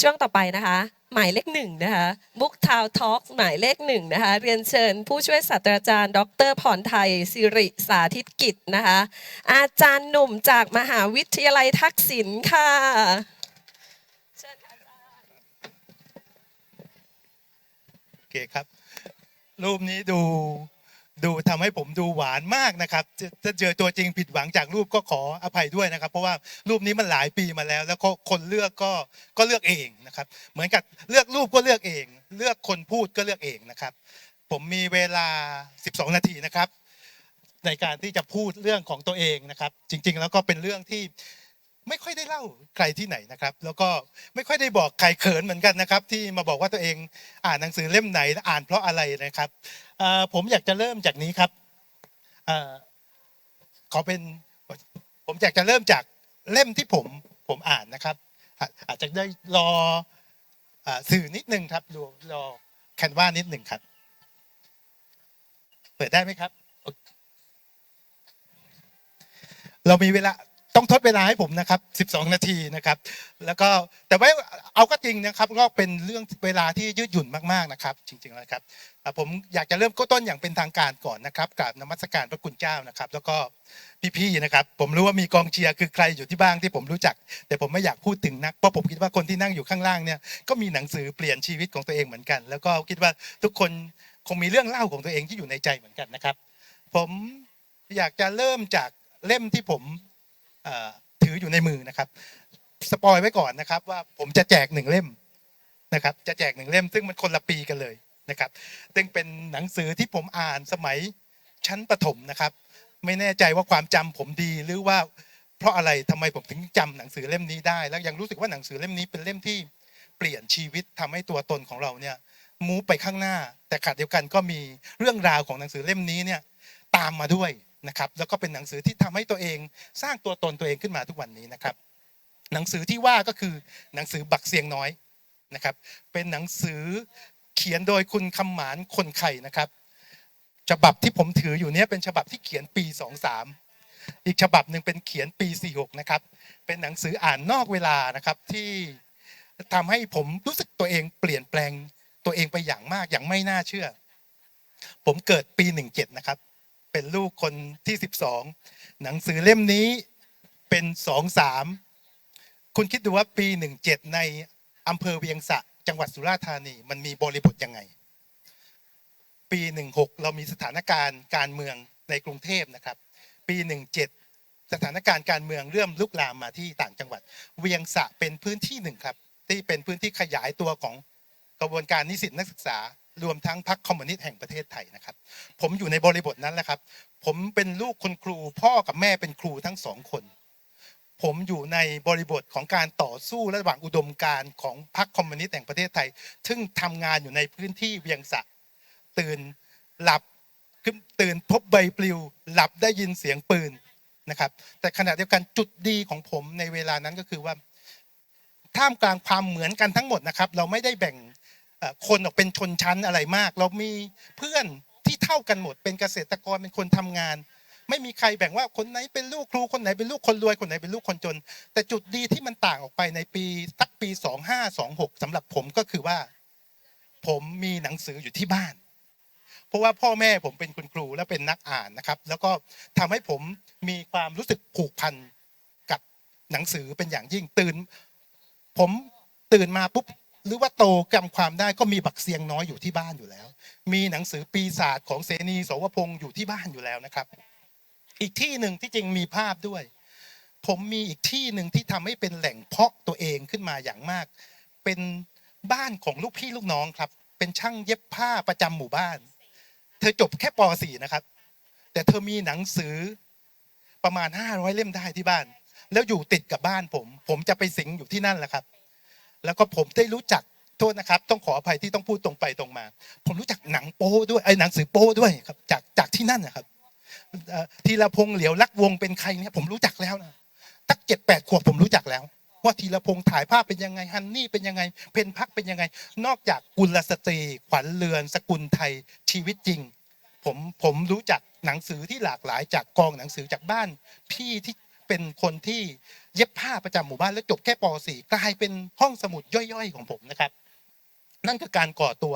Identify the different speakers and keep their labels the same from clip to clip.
Speaker 1: ช่วงต่อไปนะคะ หมายเลขหนึ่งนะคะบุ๊กทาวทอ k หมายเลขหนึ่งนะคะ เรียนเชิญผู้ช่วยศาสตราจารย์ ดรพรไทยสิริสาธิตกิจนะคะ อาจารย์หนุ่มจากมหาวิทยาลัยทักษิณค่ะ
Speaker 2: โอเคครับ รูปนี้ดู ดูทำให้ผมดูหวานมากนะครับจะจะเจอตัวจริงผิดหวังจากรูปก็ขออภัยด้วยนะครับ เพราะว่ารูปนี้มันหลายปีมาแล้ว แล้วก็คนเลือกก็ก็เลือกเองนะครับ เหมือนกับเลือกรูปก็เลือกเอง เลือกคนพูดก็เลือกเองนะครับ ผมมีเวลา 12 นาทีนะครับ ในการที่จะพูดเรื่องของตัวเองนะครับ จริง ๆ แล้วก็เป็นเรื่องที่ ไม่ค่อยได้เล่าใครที่ไหนนะครับ แล้วก็ไม่ค่อยได้บอกใครเขินเหมือนกันนะครับ ที่มาบอกว่าตัวเองอ่านหนังสือเล่มไหนอ่านเพราะอะไรนะครับผมอยากจะเริ่มจากนี้ครับขอเป็นผมอยากจะเริ่มจากเล่มที่ผมผมอ่านนะครับ อาจจะได้รออ่าสื่อนิดนึงครับรอรอแคนวานิดหนึ่งครับ เปิดได้ไหมครับ เรามีเวลา ต้องทดเวลาให้ผมนะครับ 12 นาทีนะครับ แล้วก็แต่ว่าเอาก็จริงนะครับก็เป็นเรื่องเวลาที่ยืดหยุ่นมากๆนะครับ จริงๆแล้วครับผมอยากจะเริ่มก็ต้นอย่างเป็นทางการก่อนนะครับกราบนมัสการพระคุณเจ้านะครับ แล้วก็พี่ๆนะครับ ผมรู้ว่ามีกองเชียร์คือใครอยู่ที่บ้างที่ผมรู้จัก แต่ผมไม่อยากพูดถึงนักเพราะผมคิดว่าคนที่นั่งอยู่ข้างล่างเนี่ยก็มีหนังสือเปลี่ยนชีวิตของตัวเองเหมือนกัน แล้วก็คิดว่าทุกคนคงมีเรื่องเล่าของตัวเองที่อยู่ในใจเหมือนกันนะครับ ผมอยากจะเริ่มจากเล่มที่ผม ถืออยู่ในมือนะครับ สปอยไว้ก่อนนะครับว่าผมจะแจกหนึ่งเล่มนะครับ จะแจกหนึ่งเล่ม ซึ่งมันคนละปีกันเลยนะครับซึ่งเป็นหนังสือที่ผมอ่านสมัยชั้นประถมนะครับ ไม่แน่ใจว่าความจำผมดีหรือว่าเพราะอะไรทำไมผมถึงจำหนังสือเล่มนี้ได้ แล้วยังรู้สึกว่าหนังสือเล่มนี้เป็นเล่มที่เปลี่ยนชีวิตทำให้ตัวตนของเราเนี่ยมูฟไปข้างหน้า แต่ขณะเดียวกันก็มีเรื่องราวของหนังสือเล่มนี้เนี่ยตามมาด้วย นะครับ แล้วก็เป็นหนังสือที่ทำให้ตัวเองสร้างตัวตนตัวเองขึ้นมาทุกวันนี้นะครับ หนังสือที่ว่าก็คือหนังสือบักเสียงน้อยนะครับ เป็นหนังสือเขียนโดยคุณคำหมานคนไข่นะครับ ฉบับที่ผมถืออยู่เนี้เป็นฉบับที่เขียนปี23อีกฉบับหนึ่งเป็นเขียนปี46นะครับ เป็นหนังสืออ่านนอกเวลานะครับที่ทำให้ผมรู้สึกตัวเองเปลี่ยนแปลงตัวเองไปอย่างมากอย่างไม่น่าเชื่อ ผมเกิดปี 17นะครับ เป็นลูกคนที่ 12 หนังสือเล่มนี้เป็น23คุณคิดดูว่าปี 17 ในอำเภอเวียงสะ จังหวัดสุราษฎร์ธานี มันมีบริบทยังไง ปี 16 เรามีสถานการณ์การเมืองในกรุงเทพนะครับ ปี 17 สถานการณ์การเมืองเริ่มลุกลามมาที่ต่างจังหวัด เวียงสะเป็นพื้นที่หนึ่งครับ ที่เป็นพื้นที่ขยายตัวของกระบวนการนิสิตนักศึกษา รวมทั้งพรรคคอมมิวนิสต์แห่งประเทศไทยนะครับ ผมอยู่ในบริบทนั้นแหละครับ ผมเป็นลูกคนครูพ่อกับแม่เป็นครูทั้งสองคน ผมอยู่ในบริบทของการต่อสู้ระหว่างอุดมการณ์ของพรรคคอมมิวนิสต์แห่งประเทศไทย ซึ่งทำงานอยู่ในพื้นที่เวียงสะตื่นหลับขึ้นตื่นพบใบปลิว หลับได้ยินเสียงปืนนะครับแต่ขณะเดียวกันจุดดีของผมในเวลานั้นก็คือว่าท่ามกลางความเหมือนกันทั้งหมดนะครับ เราไม่ได้แบ่ง คนออกเป็นชนชั้นอะไรมาก เรามีเพื่อนที่เท่ากันหมด เป็นเกษตรกรเป็นคนทำงาน ไม่มีใครแบ่งว่าคนไหนเป็นลูกครูคนไหนเป็นลูกคนรวยคนไหนเป็นลูกคนจน แต่จุดดีที่มันต่างออกไปในปีสักปี 2526สำหรับผมก็คือว่า ผมมีหนังสืออยู่ที่บ้าน เพราะว่าพ่อแม่ผมเป็นคุณครูและเป็นนักอ่านนะครับ แล้วก็ทำให้ผมมีความรู้สึกผูกพันกับหนังสือเป็นอย่างยิ่งตื่น ผมตื่นมาปุ๊บ หรือว่าโตจำความได้ก็มีบักเสียงน้อยอยู่ที่บ้านอยู่แล้ว มีหนังสือปีศาจของเสนีโสวพงศ์อยู่ที่บ้านอยู่แล้วนะครับ อีกที่หนึ่งที่จริงมีภาพด้วย ผมมีอีกที่หนึ่งที่ทำให้เป็นแหล่งเพาะตัวเองขึ้นมาอย่างมาก เป็นบ้านของลูกพี่ลูกน้องครับ เป็นช่างเย็บผ้าประจำหมู่บ้าน เธอจบแค่ป .4 นะครับ แต่เธอมีหนังสือประมาณ500เล่มได้ที่บ้าน แล้วอยู่ติดกับบ้านผม ผมจะไปสิงอยู่ที่นั่นแหละครับ แล้วก็ผมได้รู้จักโทษนะครับ ต้องขออภัยที่ต้องพูดตรงไปตรงมา ผมรู้จักหนังโป้ด้วยไอ้หนังสือโป้ด้วยครับจากจากที่นั่นนะครับเอ่อธีรพงษ์เหลียวลักวงเป็นใครเนี่ยผมรู้จักแล้วนะตั้งเจ็ดแปดขวบผมรู้จักแล้ว ว่าธีรพงษ์ถ่ายภาพเป็นยังไงฮันนี่เป็นยังไง เพนพักเป็นยังไง นอกจากกุลสตรี ขวัญเรือน สกุลไทยชีวิตจริง ผมผมรู้จักหนังสือที่หลากหลายจากกองหนังสือจากบ้าน พี่ที่ เป็นคนที่เย็บผ้าประจำหมู่บ้านแล้วจบแค่ป .4 กลายเป็นห้องสมุดย่อยๆ ของผมนะครับ นั่นคือการก่อตัว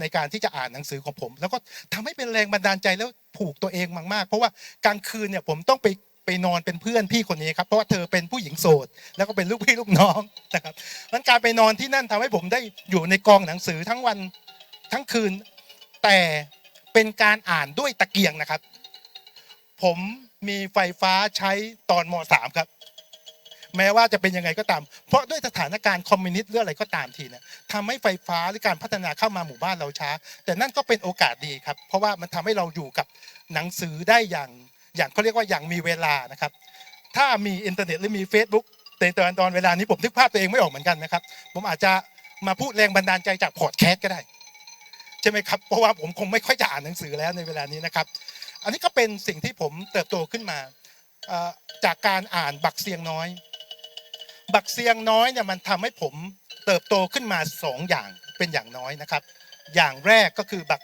Speaker 2: ในการที่จะอ่านหนังสือของผม แล้วก็ทำให้เป็นแรงบันดาลใจแล้วผูกตัวเองมากๆ เพราะว่ากลางคืนเนี่ยผมต้องไปไปนอนเป็นเพื่อนพี่คนนี้ครับเพราะว่าเธอเป็นผู้หญิงโสด แล้วก็เป็นลูกพี่ลูกน้องนะครับมันการไปนอนที่นั่นทำให้ผมได้อยู่ในกองหนังสือทั้งวันทั้งคืน แต่เป็นการอ่านด้วยตะเกียงนะครับ ผม มีไฟฟ้าใช้ตอนม .3 ครับ แม้ว่าจะเป็นยังไงก็ตาม เพราะด้วยสถานการณ์คอมมิวนิสต์หรืออะไรก็ตามทีเนี่ยทำให้ไฟฟ้าหรือการพัฒนาเข้ามาหมู่บ้านเราช้า แต่นั่นก็เป็นโอกาสดีครับ เพราะว่ามันทำให้เราอยู่กับหนังสือได้อย่างอย่างเขาเรียกว่าอย่างมีเวลานะครับ ถ้ามีอินเทอร์เน็ตหรือมี Facebook ในตอนตอนเวลานี้ผมนึกภาพตัวเองไม่ออกเหมือนกันนะครับ ผมอาจจะมาพูดแรงบันดาลใจจากพอดแคสต์ก็ได้ใช่ไหมครับ เพราะว่าผมคงไม่ค่อยจะอ่านหนังสือแล้วในเวลานี้นะครับ อันนี้ก็เป็นสิ่งที่ผมเติบโตขึ้นมาจากการอ่านบักเซียงน้อย บักเซียงน้อยเนี่ยมันทำให้ผมเติบโตขึ้นมาสองอย่างเป็นอย่างน้อยนะครับ อย่างแรกก็คือบัก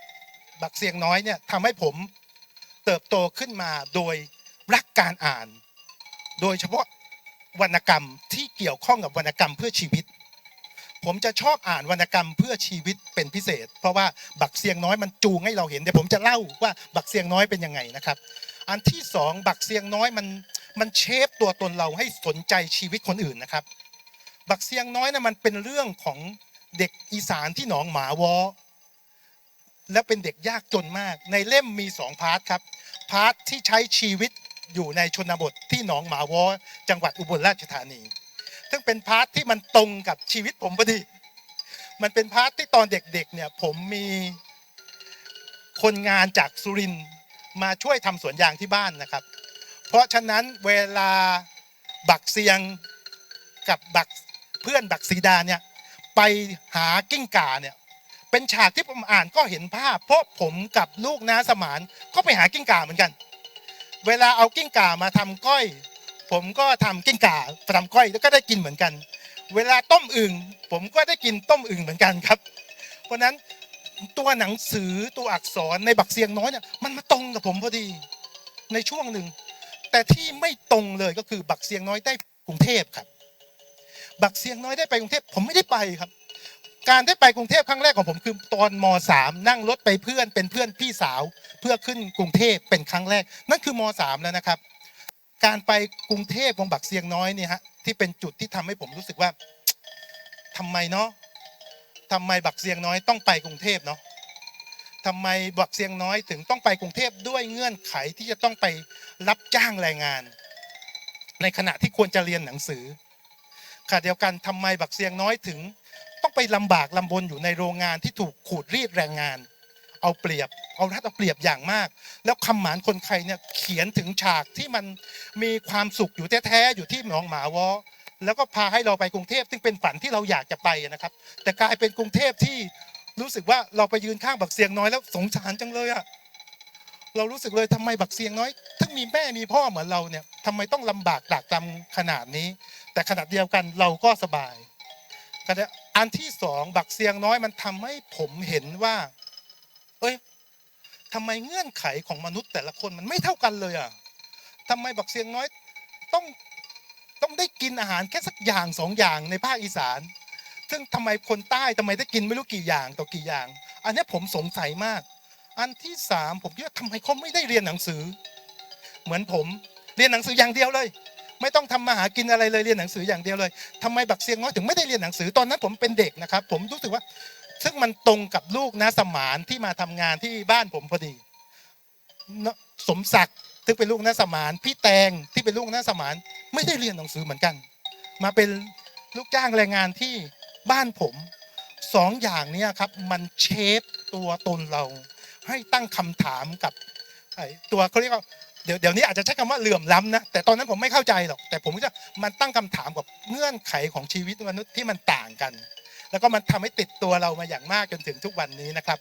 Speaker 2: บักเซียงน้อยเนี่ยทำให้ผมเติบโตขึ้นมาโดยรักการอ่าน โดยเฉพาะวรรณกรรมที่เกี่ยวข้องกับวรรณกรรมเพื่อชีวิต ผมจะชอบอ่านวรรณกรรมเพื่อชีวิตเป็นพิเศษ เพราะว่าบักเซียงน้อยมันจูงให้เราเห็นเดี๋ยวผมจะเล่าว่าบักเซียงน้อยเป็นยังไงนะครับ อันที่สองบักเซียงน้อยมันมันเชฟตัวตนเราให้สนใจชีวิตคนอื่นนะครับ บักเซียงน้อยนะมันเป็นเรื่องของเด็กอีสานที่หนองหมาวอและเป็นเด็กยากจนมาก ในเล่มมีสองพาร์ทครับ พาร์ทที่ใช้ชีวิตอยู่ในชนบทที่หนองหมาวอจังหวัดอุบลราชธานี ซึ่งเป็นพาร์ทที่มันตรงกับชีวิตผมพอดี มันเป็นพาร์ทที่ตอนเด็กๆเนี่ยผมมีคนงานจากสุรินมาช่วยทำสวนยางที่บ้านนะครับ เพราะฉะนั้นเวลาบักเซียงกับบักเพื่อนบักสีดาเนี่ยไปหากิ้งก่าเนี่ยเป็นฉากที่ผมอ่านก็เห็นภาพ เพราะผมกับลูกน้าสมานก็ไปหากิ้งก่าเหมือนกัน เวลาเอากิ้งก่ามาทำก้อย ผมก็ทำกิ้งก่าทำก้อยแล้วก็ได้กินเหมือนกัน เวลาต้มอึ่งผมก็ได้กินต้มอึ่งเหมือนกันครับ เพราะนั้นตัวหนังสือตัวอักษรในบักเซียงน้อยเนี่ยมันมาตรงกับผมพอดีในช่วงหนึ่ง แต่ที่ไม่ตรงเลยก็คือบักเซียงน้อยได้กรุงเทพครับ บักเซียงน้อยได้ไปกรุงเทพผมไม่ได้ไปครับ การได้ไปกรุงเทพครั้งแรกของผมคือตอนมสามนั่งรถไปเพื่อนเป็นเพื่อนพี่สาว เพื่อขึ้นกรุงเทพเป็นครั้งแรก นั่นคือมสามแล้วนะครับ การไปกรุงเทพของบักเซียงน้อยเนี่ยฮะที่เป็นจุดที่ทำให้ผมรู้สึกว่าทำไมเนาะทำไมบักเซียงน้อยต้องไปกรุงเทพเนาะทำไมบักเซียงน้อยถึงต้องไปกรุงเทพด้วยเงื่อนไขที่จะต้องไปรับจ้างแรงงาน ในขณะที่ควรจะเรียนหนังสือขณะเดียวกันทำไมบักเซียงน้อยถึง ต้องไปลำบากลำบนอยู่ในโรงงานที่ถูกขูดรีดแรงงาน เอาเปรียบ เอารัดเอาเปรียบอย่างมาก แล้วคำหมานคนไทยเนี่ยเขียนถึงฉากที่มันมีความสุขอยู่แท้ๆอยู่ที่หนองหมาวอแล้วก็พาให้เราไปกรุงเทพซึ่งเป็นฝันที่เราอยากจะไปนะครับ แต่กลายเป็นกรุงเทพที่รู้สึกว่าเราไปยืนข้างบักเสียงน้อยแล้วสงสารจังเลยอะเรารู้สึกเลยทำไมบักเสียงน้อยทั้งมีแม่มีพ่อเหมือนเราเนี่ยทำไมต้องลำบากตากตำขนาดนี้ แต่ขนาดเดียวกันเราก็สบายอันที่สองบักเสียงน้อยมันทำให้ผมเห็นว่า ทำไมเงื่อนไขของมนุษย์แต่ละคนมันไม่เท่ากันเลยอะทำไมบักเสียงน้อยต้องต้องได้กินอาหารแค่สักอย่างสองอย่างในภาคอีสาน ซึ่งทำไมคนใต้ทำไมได้กินไม่รู้กี่อย่างต่อกี่อย่าง อันนี้ผมสงสัยมาก อันที่สามผมคิดว่าทำไมเขาไม่ได้เรียนหนังสือ เหมือนผมเรียนหนังสืออย่างเดียวเลย ไม่ต้องทำมาหากินอะไรเลยเรียนหนังสืออย่างเดียวเลยทำไมบักเสียงน้อยถึงไม่ได้เรียนหนังสือตอนนั้นผมเป็นเด็กนะครับ ผมรู้สึกว่า ซึ่งมันตรงกับลูกนะสมานที่มาทำงานที่บ้านผมพอดี สมศักดิ์ซึ่งเป็นลูกน้าสมาน พี่แตงที่เป็นลูกน้าสมาน ไม่ได้เรียนหนังสือเหมือนกัน มาเป็นลูกจ้างแรงงานที่บ้านผมสองอย่างนี้ครับมันเชฟตัวตนเรา ให้ตั้งคำถามกับตัวเขาเรียกว่าเดี๋ยวเดี๋ยวนี้อาจจะใช้คำว่าเหลื่อมล้ำนะแต่ตอนนั้นผมไม่เข้าใจหรอกแต่ผมก็จะมันตั้งคำถามกับเงื่อนไขของชีวิตมนุษย์ที่มันต่างกัน แล้วก็มันทำให้ติดตัวเรามาอย่างมากจนถึงทุกวันนี้นะครับ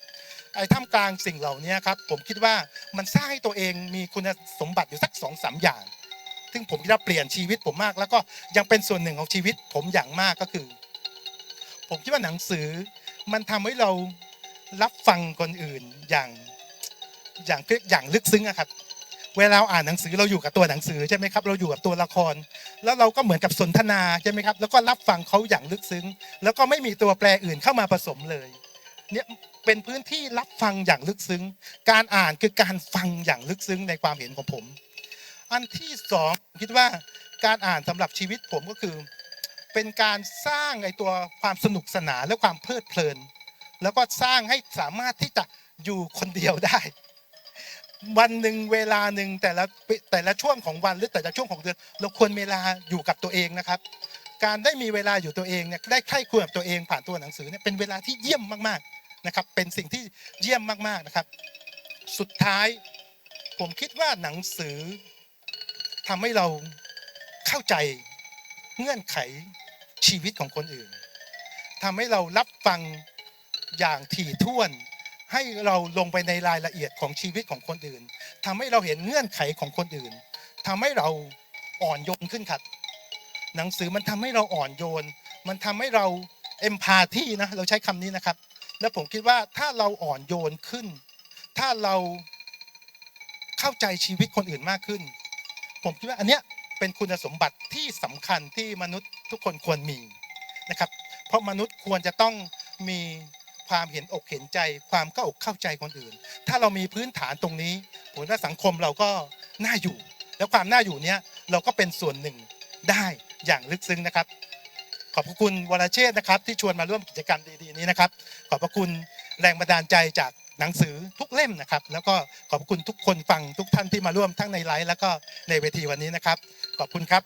Speaker 2: ไอ้ท่ามกลางสิ่งเหล่านี้ครับผมคิดว่ามันสร้างให้ตัวเองมีคุณสมบัติอยู่สักสองสามอย่าง ซึ่งผมคิดว่าเปลี่ยนชีวิตผมมาก แล้วก็ยังเป็นส่วนหนึ่งของชีวิตผมอย่างมากก็คือ ผมคิดว่าหนังสือมันทำให้เรารับฟังคนอื่นอย่างอย่างอย่างลึกซึ้งอะครับ เวลาอ่านหนังสือเราอยู่กับตัวหนังสือใช่ไหมครับเราอยู่กับตัวละคร แล้วเราก็เหมือนกับสนทนาใช่ไหมครับแล้วก็รับฟังเขาอย่างลึกซึ้ง แล้วก็ไม่มีตัวแปรอื่นเข้ามาผสมเลยเนี่ยเป็นพื้นที่รับฟังอย่างลึกซึ้ง การอ่านคือการฟังอย่างลึกซึ้งในความเห็นของผม อันที่สองคิดว่าการอ่านสำหรับชีวิตผมก็คือ เป็นการสร้างไอตัวความสนุกสนานและความเพลิดเพลิน แล้วก็สร้างให้สามารถที่จะอยู่คนเดียวได้ วันหนึ่งเวลาหนึ่งแต่ละแต่ละช่วงของวันหรือแต่ละช่วงของเดือนเราควรเวลาอยู่กับตัวเองนะครับ การได้มีเวลาอยู่ตัวเองเนี่ยได้ใคร่ควญกับตัวเองผ่านตัวหนังสือเนี่ยเป็นเวลาที่เยี่ยมมากๆนะครับ เป็นสิ่งที่เยี่ยมมากๆนะครับ สุดท้ายผมคิดว่าหนังสือทำให้เราเข้าใจเงื่อนไขชีวิตของคนอื่นทำให้เรารับฟังอย่างถี่ถ้วน ให้เราลงไปในรายละเอียดของชีวิตของคนอื่นทำให้เราเห็นเงื่อนไขของคนอื่นทำให้เราอ่อนโยนขึ้นครับ หนังสือมันทำให้เราอ่อนโยน มันทำให้เราเอมพาที่นะเราใช้คำนี้นะครับ แล้วผมคิดว่าถ้าเราอ่อนโยนขึ้น ถ้าเราเข้าใจชีวิตคนอื่นมากขึ้น ผมคิดว่าอันเนี้ยเป็นคุณสมบัติที่สำคัญที่มนุษย์ทุกคนควรมีนะครับ เพราะมนุษย์ควรจะต้องมี ความเห็นอกเห็นใจ ความเข้าอกเข้าใจคนอื่น ถ้าเรามีพื้นฐานตรงนี้ผมว่าสังคมเราก็น่าอยู่ แล้วความน่าอยู่เนี้ยเราก็เป็นส่วนหนึ่งได้อย่างลึกซึ้งนะครับ ขอบพระคุณวรเชษนะครับ ที่ชวนมาร่วมกิจกรรมดีๆนี้นะครับ ขอบพระคุณแรงบันดาลใจจากหนังสือทุกเล่มนะครับ แล้วก็ขอบพระคุณทุกคนฟังทุกท่านที่มาร่วมทั้งในไลฟ์แล้วก็ในเวทีวันนี้นะครับ ขอบคุณครับ